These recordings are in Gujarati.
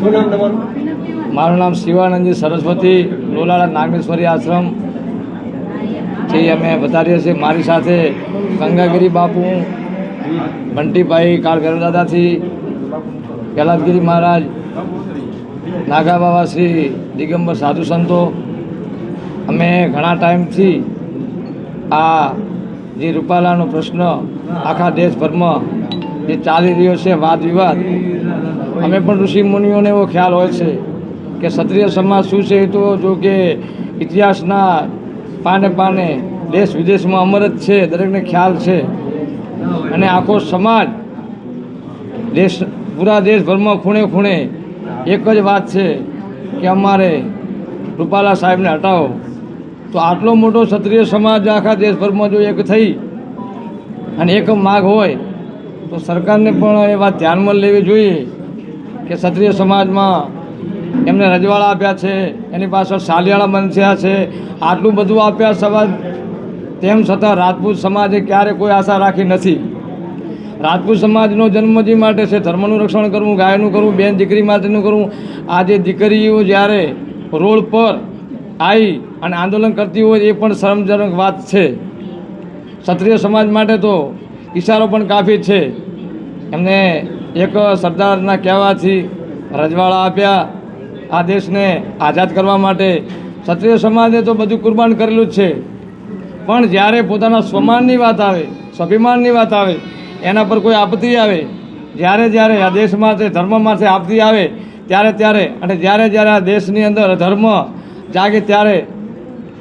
મારું નામ શિવાનંદજી સરસ્વતી લોલાળા નાગેશ્વરી આશ્રમ. થી અમે વધારીએ છીએ. મારી સાથે ગંગાગીરી બાપુ, બંટીભાઈ કાળ દાદાથી કૈલાસગીરી મહારાજ નાગા બાબા શ્રી દિગંબર સાધુ સંતો. અમે ઘણા ટાઈમથી આ જે રૂપાલાનો પ્રશ્ન આખા દેશભરમાં જે ચાલી રહ્યો છે વાદ વિવાદ, અમે પણ ઋષિ મુનિઓને એવો ખ્યાલ હોય છે કે ક્ષત્રિય સમાજ શું છે એ તો જો કે ઇતિહાસના પાને પાને દેશ વિદેશમાં અમર જ છે, દરેકને ખ્યાલ છે. અને આખો સમાજ દેશ, પૂરા દેશભરમાં ખૂણે ખૂણે એક જ વાત છે કે અમારે રૂપાલા સાહેબને હટાવો. તો આટલો મોટો ક્ષત્રિય સમાજ આખા દેશભરમાં જો એક થઈ અને એક માગ હોય તો સરકારને પણ એ વાત ધ્યાનમાં લેવી જોઈએ કે ક્ષત્રિય સમાજમાં એમને રજવાડા આપ્યા છે, એની પાછળ સાલિયાળા બંધ્યા છે, આટલું બધું આપ્યા સમાજ, તેમ છતાં રાજપૂત સમાજે ક્યારે કોઈ આશા રાખી નથી. રાજપૂત સમાજનો જન્મજી માટે છે, ધર્મનું રક્ષણ કરવું, ગાયનું કરવું, બેન દીકરી માટેનું કરવું, આજે દીકરીઓ જ્યારે રોડ પર આવી અને આંદોલન કરતી હોય એ પણ શરમજનક વાત છે. ક્ષત્રિય સમાજ માટે તો ઈશારો પણ કાફી છે. એમને એક સરદારના કહેવાથી રજવાડા આપ્યા. આ દેશને આઝાદ કરવા માટે ક્ષત્રિય સમાજે તો બધું કુરબાન કરેલું જ છે. પણ જ્યારે પોતાના સ્વમાનની વાત આવે, સ્વાભિમાનની વાત આવે, એના પર કોઈ આપત્તિ આવે, જ્યારે જ્યારે આ દેશમાં તે ધર્મમાંથી આપત્તિ આવે, ત્યારે ત્યારે અને જ્યારે જ્યારે આ દેશની અંદર ધર્મ જાગે ત્યારે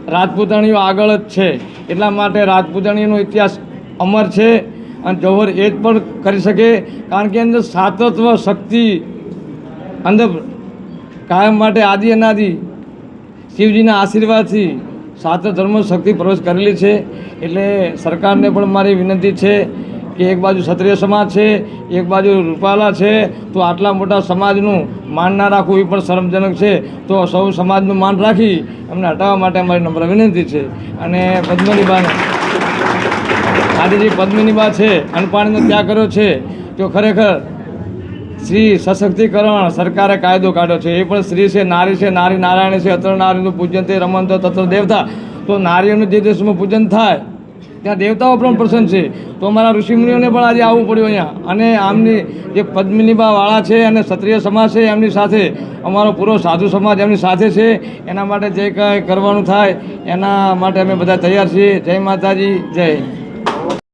રાજપૂતાણીઓ આગળ જ છે. એટલા માટે રાજપૂતાણીઓનો ઇતિહાસ અમર છે. અને જૌહર એ જ પણ કરી શકે, કારણ કે અંદર સાતત્વ શક્તિ અંદર કાયમ માટે આદિ અનાદિ. શિવજીના આશીર્વાદથી સાત ધર્મ શક્તિ પ્રવેશ કરેલી છે. એટલે સરકારને પણ મારી વિનંતી છે કે એક બાજુ ક્ષત્રિય સમાજ છે, એક બાજુ રૂપાલા છે, તો આટલા મોટા સમાજનું માન ના રાખવું એ પણ શરમજનક છે. તો સૌ સમાજનું માન રાખી એમને હટાવવા માટે અમારી નમ્ર વિનંતી છે. અને પદ્મનીબાને આજે જે પદ્મિનીબા છે અનપાણીનો ત્યાગ કર્યો છે તો ખરેખર શ્રી સશક્તિકરણ સરકારે કાયદો કાઢ્યો છે, એ પણ સ્ત્રી છે, નારી છે, નારી નારાયણ છે, અત્ર નારીનું પૂજન તે રમંત, તત્ર દેવતા. તો નારીઓનું જે દેશમાં પૂજન થાય, ત્યાં દેવતાઓ પણ પ્રસન્ન છે. તો અમારા ઋષિમુનિઓને પણ આજે આવવું પડ્યું અહીંયા. અને આમની જે પદ્મિનીબા વાળા છે અને ક્ષત્રિય સમાજ છે, એમની સાથે, અમારો પૂરો સાધુ સમાજ એમની સાથે છે. એના માટે જે કંઈ કરવાનું થાય, એના માટે અમે બધા તૈયાર છીએ. જય માતાજી, જય.